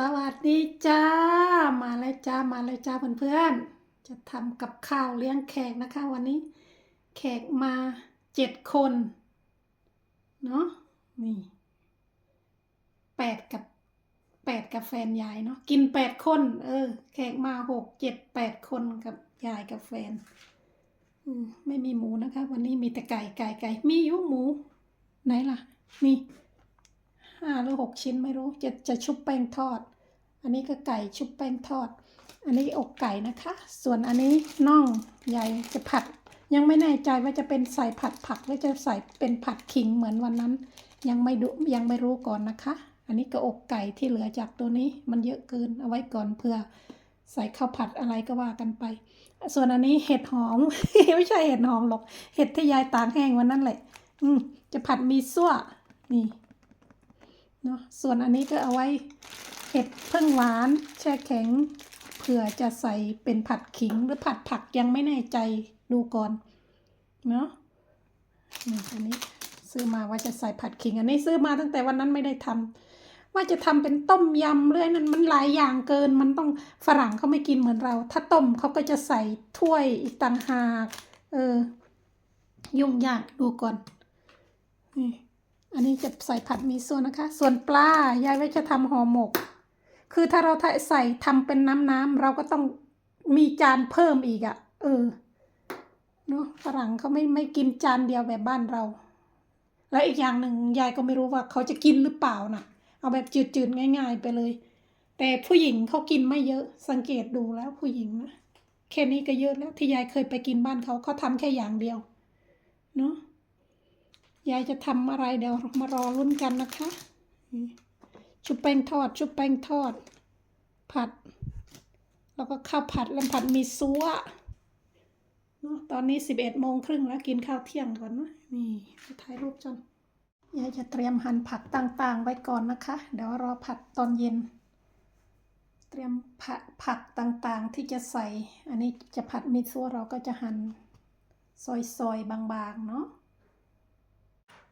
สวัสดีจ้า มาเลยจ้ามาเลยจ้าเพื่อนๆ จะทำกับข้าวเลี้ยงแขกนะคะ วันนี้แขกมาเจ็ดคนเนาะนี่แปดกับแปดกับแฟนยายเนาะกินแปดคน เออ แขกมาหกเจ็ดแปดคนกับยายกับแฟนอืไม่มีหมูนะคะ วันนี้มีแต่ไก่ไก่ไก่มีอยู่หมู ไหนล่ะนี่ ห้าหรือหกชิ้นไม่รู้จะจะชุบแป้งทอด อันนี้ก็ไก่ชุบแป้งทอด อันนี้อกไก่นะคะ ส่วนอันนี้น่องใหญ่จะผัด ยังไม่แน่ใจว่าจะเป็นใส่ผัดผักหรือจะใส่เป็นผัดขิงเหมือนวันนั้น ยังไม่ดูยังไม่รู้ก่อนนะคะ อันนี้ก็อกไก่ที่เหลือจากตัวนี้มันเยอะเกินเอาไว้ก่อนเพื่อใส่ข้าวผัดอะไรก็ว่ากันไป ส่วนอันนี้เห็ดหอม ไม่ใช่เห็ดหอมหรอก เห็ดที่ยายตากแห้งวันนั้นแหละ อืมจะผัดมีซั่ว นี่ เนาะส่วนอันนี้ก็เอาไว้เห็ดเพึ่งหวานแช่แข็งเผื่อจะใส่เป็นผัดขิงหรือผัดผักยังไม่แน่ใจดูก่อนเนาะนี่อันนี้ซื้อมาว่าจะใส่ผัดขิง อันนี้ซื้อมาตั้งแต่วันนั้นไม่ได้ทำว่าจะทำเป็นต้มยำเลยนั่นมันหลายอย่างเกิน มันต้องฝรั่งเขาไม่กินเหมือนเรา ถ้าต้มเขาก็จะใส่ถ้วยอีกต่างหาก เออ ยุ่งยากดูก่อนนี่ อันนี้จะใส่ผัดมิโซะนะคะ ส่วนปลายายไว้จะทำห่อหมก คือถ้าเราใส่ทำเป็นน้ำน้ำๆเราก็ต้องมีจานเพิ่มอีกอะ่ะ เออเนาะฝรั่งเขาไม่ไม่กินจานเดียวแบบบ้านเรา แล้วอีกอย่างหนึ่งยายก็ไม่รู้ว่าเขาจะกินหรือเปล่านะเอาแบบจืดๆง่าย ๆ ไปเลย แต่ผู้หญิงเขากินไม่เยอะ สังเกตดูแล้วผู้หญิงนะแค่นี้ก็เยอะแล้วที่ยายเคยไปกินบ้านเขาเขาทำแค่อย่างเดียว เนาะ ยายจะทำอะไรเดี๋ยวมารอรุ่นกันนะคะ ชุบแป้งทอด ชุบแป้งทอด ผัด แล้วก็ข้าวผัดแล้วผัดมีซัวเนอะตอนนี้สิบเอ็ดโมงครึ่งแล้วกินข้าวเที่ยงก่อนนะนี่ไปถ่ายรูปจนยายจะเตรียมหั่นผักต่างๆ ไว้ก่อนนะคะ เดี๋ยวรอผัดตอนเย็น เตรียมผักผักต่างๆที่จะใส่ อันนี้จะผัดมีซัวเราก็จะหั่นซอยๆบางๆเนาะ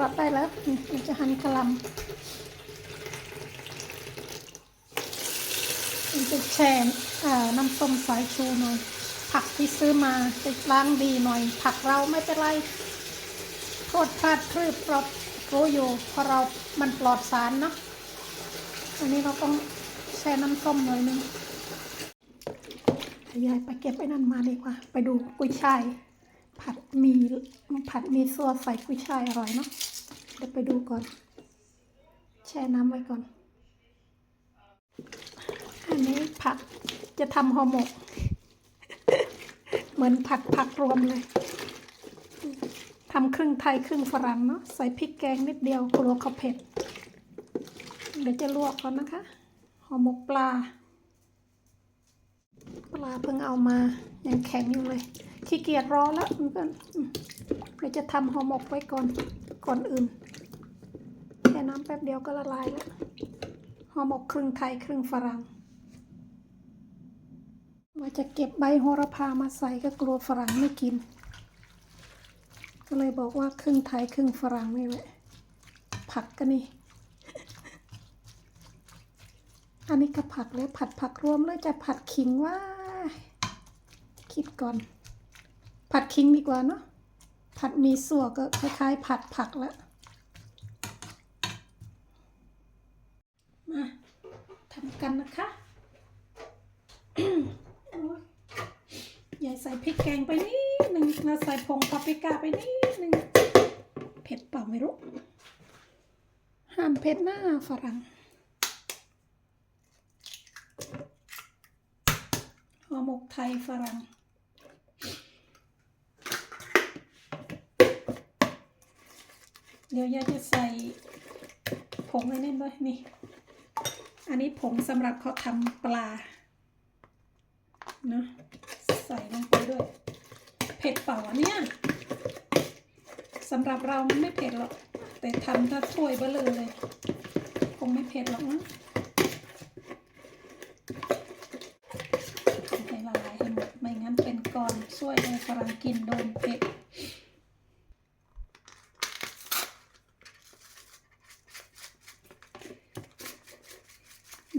รอทได้แล้วนี่มันจะหั่นกะหล่ำมันจะแช่น้ำส้มสายชูหน่อย ผักที่ซื้อมาจะล้างดีหน่อย ผักเราไม่เป็นไรโทษพลาดพลืบเรารู้อยู่เพราะเรามันปลอดสารเนาะอันนี้เราต้องแช่น้ำส้มหน่อยนึงยายไปเก็บไอ้นั่นมาดีกว่า ไปดูกุ้ยช่าย ผัดมีผัดมีซัวใส่กุ้ยช่ายอร่อยเนาะเดี๋ยวไปดูก่อน แช่น้ำไว้ก่อน อันนี้ผักจะทำห่อหมก เหมือนผัดผักรวมเลยทำครึ่งไทยครึ่งฝรั่งเนาะใส่พริกแกงนิดเดียวกลัวเขาเผ็ด เดี๋ยวจะลวกก่อนนะคะห่อหมกปลา ปลาเพิ่งเอามายังแข็งอยู่เลย ขี้เกียจรอแล้วเพื่อนเดี๋ยวจะทำห่อหมกไว้ก่อนก่อนอื่นแค่น้ำแป๊บเดียวก็ละลายแล้วห่อหมกครึ่งไทยครึ่งฝรั่งว่าจะเก็บใบโหระพามาใส่ก็กลัวฝรั่งไม่กิน ก็เลยบอกว่าครึ่งไทยครึ่งฝรั่งนี่แหละผักก็นี่ อันนี้ก็ผักแล้วผัดผักรวมแล้วจะผัดขิงว่า คิดก่อน ผัดคิงดีกว่าเนาะผัดมีสัวก็คล้าย ๆ ผัดผักแล้วมาทำกันนะคะโอ้ยยายใส่พริกแกงไปนิดหนึ่งแล้วใส่ผงปาปริก้าไปนิดหนึ่งเผ็ดเปล่าไม่รู้ห้ามเผ็ดหน้าฝรั่งหอมกไทยฝรั่ง เดี๋ยวยายจะใส่ผงไอ้นี่ด้วยนี่ อันนี้ผงสำหรับเขาทำปลาเนาะใส่ลงไปด้วย เผ็ดเปล่าวเนี่ยสำหรับเรามันไม่เผ็ดหรอก แต่ทำถ้าถ้วยเบลอเลย คงไม่เผ็ดหรอกนะให้ละลายให้หมด ไม่งั้นเป็นก้อนช่วยให้ฝรั่งกินโดนเผ็ด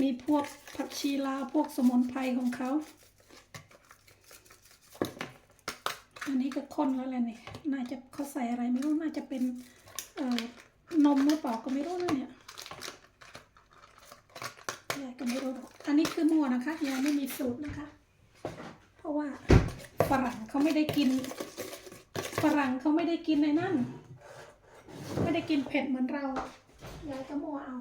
มีพวกผักชีลาวพวกสมุนไพรของเขา อันนี้ก็ข้นแล้วแหละเนี่ยน่าจะเขาใส่อะไรไม่รู้ น่าจะเป็นนมหรือเปล่าก็ไม่รู้นะเนี่ยยายก็ไม่รู้อกอันนี้คือมั่วนะคะยายไม่มีสูตรนะคะ เพราะว่าฝรั่งเขาไม่ได้กินฝรั่งเขาไม่ได้กินในนั่น ไม่ได้กินเผ็ดเหมือนเรายายก็มั่วเอา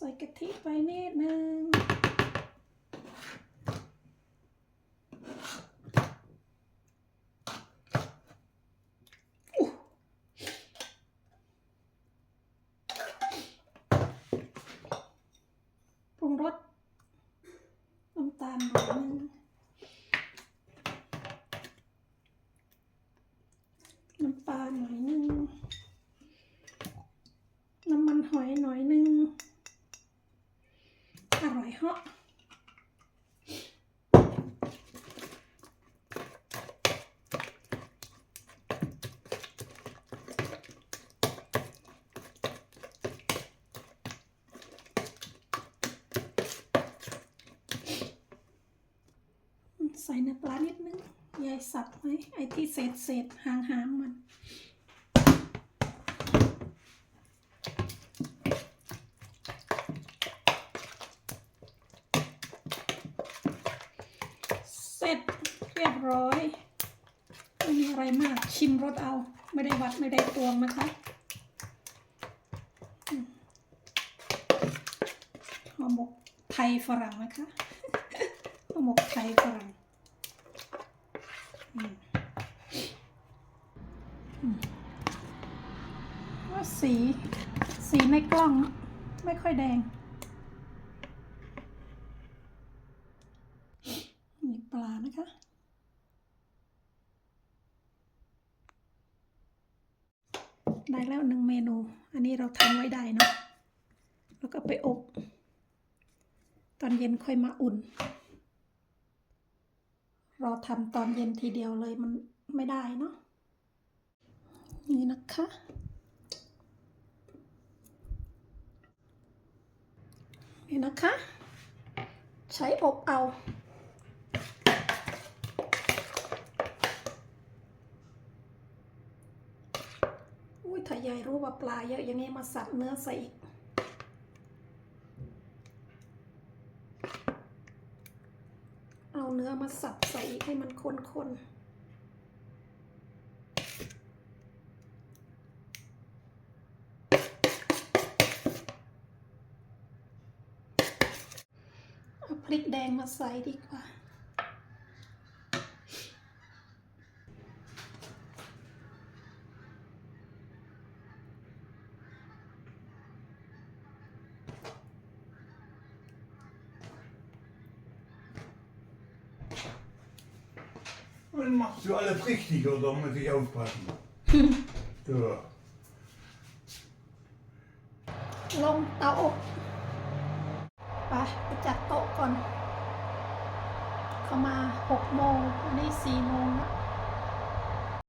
ใส่กะทิไปนิดนึงปรุงรสน้ำตาลหน่อยนึง น้ำปลาหน่อยนึง น้ำมันหอยหน่อยนึง อร่อยเหาะ ใส่น้ำปลานิดนึงยายสับไว้ไอ้ที่เศษเศษหางหางมันเสร็จเรียบร้อยไม่มีอะไรมากชิมรสเอา ไม่ได้วัดไม่ได้ตวงนะคะห่อหมกไทยฝรั่งนะคะ ห่อหมกไทยฝรั่งอืมอืมว่าสี สีในกล้องไม่ค่อยแดงมีปลานะคะได้แล้วหนึ่งเมนู อันนี้เราทำไว้ได้เนาะ แล้วก็ไปอบ ตอนเย็นค่อยมาอุ่น รอทำตอนเย็นทีเดียวเลยมันไม่ได้เนาะนี่นะคะ นี่นะคะ ใช้อบเอาอุ้ยถ้ายายรู้ว่าปลาเยอะอย่างนี้มาสับเนื้อใส่อีก เนื้อมาสับใส่อีกให้มันข้นๆเอาพริกแดงมาใส่ดีกว่า Dann machst du alles richtig oder muss ich aufpassen? so. ลงเตาอบไปไปจัดโต๊ะก่อน เข้ามาหกโมงอันนี้สี่โมงละ